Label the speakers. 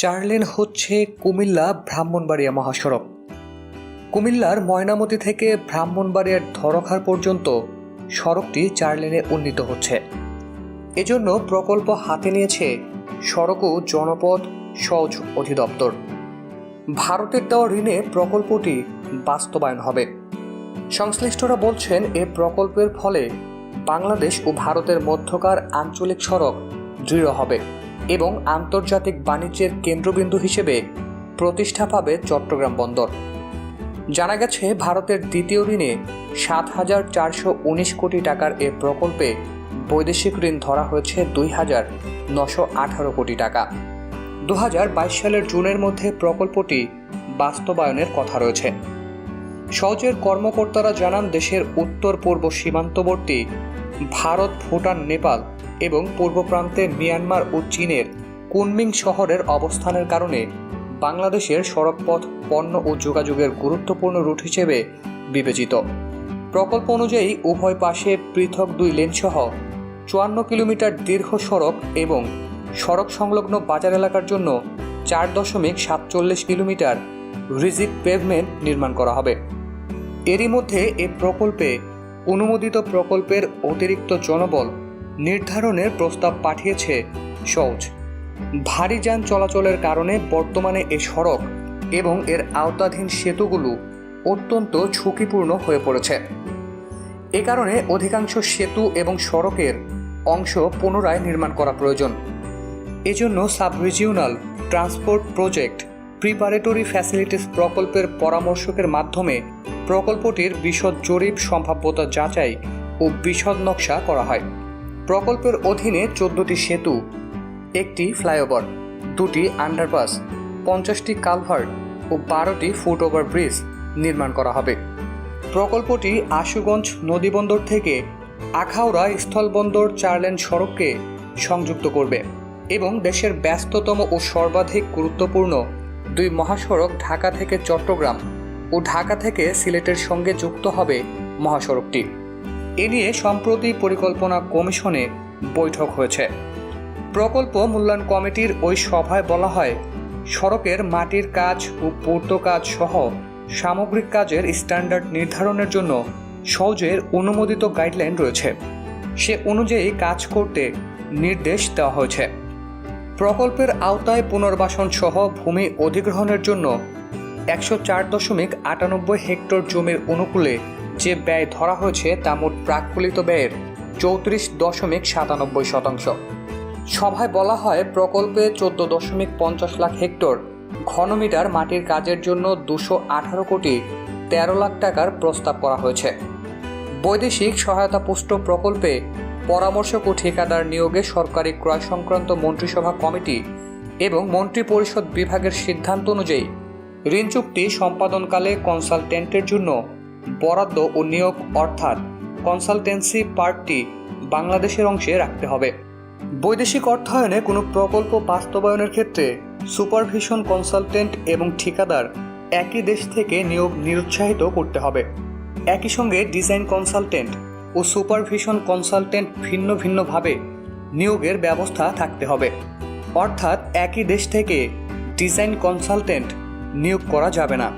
Speaker 1: চার লেন হচ্ছে কুমিল্লা ব্রাহ্মণবাড়িয়া মহাসড়ক। কুমিল্লার ময়নামতি থেকে ব্রাহ্মণবাড়িয়ার ধরখার পর্যন্ত সড়কটি চার লেনে উন্নীত হচ্ছে। এজন্য প্রকল্প হাতে নিয়েছে সড়ক ও জনপথ সহজ অধিদপ্তর। ভারতের দেওয়া ঋণে প্রকল্পটি বাস্তবায়ন হবে। সংশ্লিষ্টরা বলছেন, এ প্রকল্পের ফলে বাংলাদেশ ও ভারতের মধ্যকার আঞ্চলিক সড়ক দৃঢ় হবে। এবং আন্তর্জাতিক বাণিজ্যের কেন্দ্রবিন্দু হিসেবে প্রতিষ্ঠা পাবে চট্টগ্রাম বন্দর। জানা গেছে, ভারতের দ্বিতীয় ঋণে সাত হাজার চারশো উনিশ কোটি টাকার এ প্রকল্পে বৈদেশিক ঋণ ধরা হয়েছে দুই হাজার নশো আঠারো কোটি টাকা। দু হাজার বাইশ সালের জুনের মধ্যে প্রকল্পটি বাস্তবায়নের কথা রয়েছে। সহজের কর্মকর্তারা জানান, দেশের উত্তর পূর্ব সীমান্তবর্তী ভারত, ভুটান, নেপাল এবং পূর্ব প্রান্তে মিয়ানমার ও চীনের কুনমিং শহরের অবস্থানের কারণে বাংলাদেশের সড়কপথ, পণ্য ও যোগাযোগের গুরুত্বপূর্ণ রুট হিসেবে বিবেচিত। প্রকল্প অনুযায়ী উভয় পাশে পৃথক দুই লেনসহ চুয়ান্ন কিলোমিটার দীর্ঘ সড়ক এবং সড়ক সংলগ্ন বাজার এলাকার জন্য চার দশমিক সাতচল্লিশ কিলোমিটার রিজিক পেভমেন্ট নির্মাণ করা হবে। এরই মধ্যে এ প্রকল্পে অনুমোদিত প্রকল্পের অতিরিক্ত জনবল নির্ধারণের প্রস্তাব পাঠিয়েছে সৌজ। ভারী যান চলাচলের কারণে বর্তমানে এ সড়ক এবং এর আওতাধীন সেতুগুলো অত্যন্ত ঝুঁকিপূর্ণ হয়ে পড়েছে। এ কারণে অধিকাংশ সেতু এবং সড়কের অংশ পুনরায় নির্মাণ করা প্রয়োজন। এজন্য sub regional transport project preparatory facilities প্রকল্পের পরামর্শকের মাধ্যমে প্রকল্পটির বিশদ জরিপ সম্ভাব্যতা যাচাই ও বিশদ নকশা করা হয়। প্রকল্পের অধীনে চোদ্দটি সেতু, একটি ফ্লাইওভার, দুটি আন্ডারপাস, পঞ্চাশটি কালভার্ট ও বারোটি ফুটওভার ব্রিজ নির্মাণ করা হবে। প্রকল্পটি আশুগঞ্জ নদীবন্দর থেকে আখাউড়া স্থলবন্দর চারলেন সড়ককে সংযুক্ত করবে এবং দেশের ব্যস্ততম ও সর্বাধিক গুরুত্বপূর্ণ দুই মহাসড়ক ঢাকা থেকে চট্টগ্রাম ও ঢাকা থেকে সিলেটের সঙ্গে যুক্ত হবে মহাসড়কটি। এ নিয়ে সম্প্রতি পরিকল্পনা কমিশনে বৈঠক হয়েছে। প্রকল্প মূল্যায়ন কমিটির ওই সভায় বলা হয়, সড়কের মাটির কাজ ও পূর্ত কাজ সহ সামগ্রিক কাজের স্ট্যান্ডার্ড নির্ধারণের জন্য সহজের অনুমোদিত গাইডলাইন রয়েছে। সে অনুযায়ী কাজ করতে নির্দেশ দেওয়া হয়েছে। প্রকল্পের আওতায় পুনর্বাসন সহ ভূমি অধিগ্রহণের জন্য একশো চার দশমিক আটানব্বই হেক্টর জমির অনুকূলে যে ব্যয় ধরা হয়েছে তা মোট প্রাকফলিত ব্যয়ের চৌত্রিশ দশমিক সাতানব্বই শতাংশ। সভায় বলা হয় প্রকল্পে চোদ্দ দশমিক পঞ্চাশ লাখ হেক্টর ঘনমিটার মাটির কাজের জন্য দুশো আঠারো কোটি তেরো লাখ টাকার প্রস্তাব করা হয়েছে। বৈদেশিক সহায়তা পুষ্ট প্রকল্পে পরামর্শক ও ঠিকাদার নিয়োগে সরকারি ক্রয় সংক্রান্ত মন্ত্রিসভা কমিটি এবং মন্ত্রিপরিষদ বিভাগের সিদ্ধান্ত অনুযায়ী ঋণ চুক্তি সম্পাদনকালে কনসালটেন্টের জন্য বরাদ্দ ও নিয়োগ অর্থাৎ কনসালটেন্সি পার্টটি বাংলাদেশের অংশে রাখতে হবে। বৈদেশিক অর্থায়নে কোনো প্রকল্প বাস্তবায়নের ক্ষেত্রে সুপারভিশন কনসালটেন্ট এবং ঠিকাদার একই দেশ থেকে নিয়োগ নিরুৎসাহিত করতে হবে। একই সঙ্গে ডিজাইন কনসালটেন্ট ও সুপারভিশন কনসালটেন্ট ভিন্ন ভিন্নভাবে নিয়োগের ব্যবস্থা থাকতে হবে। অর্থাৎ একই দেশ থেকে ডিজাইন কনসালটেন্ট নিয়োগ করা যাবে না।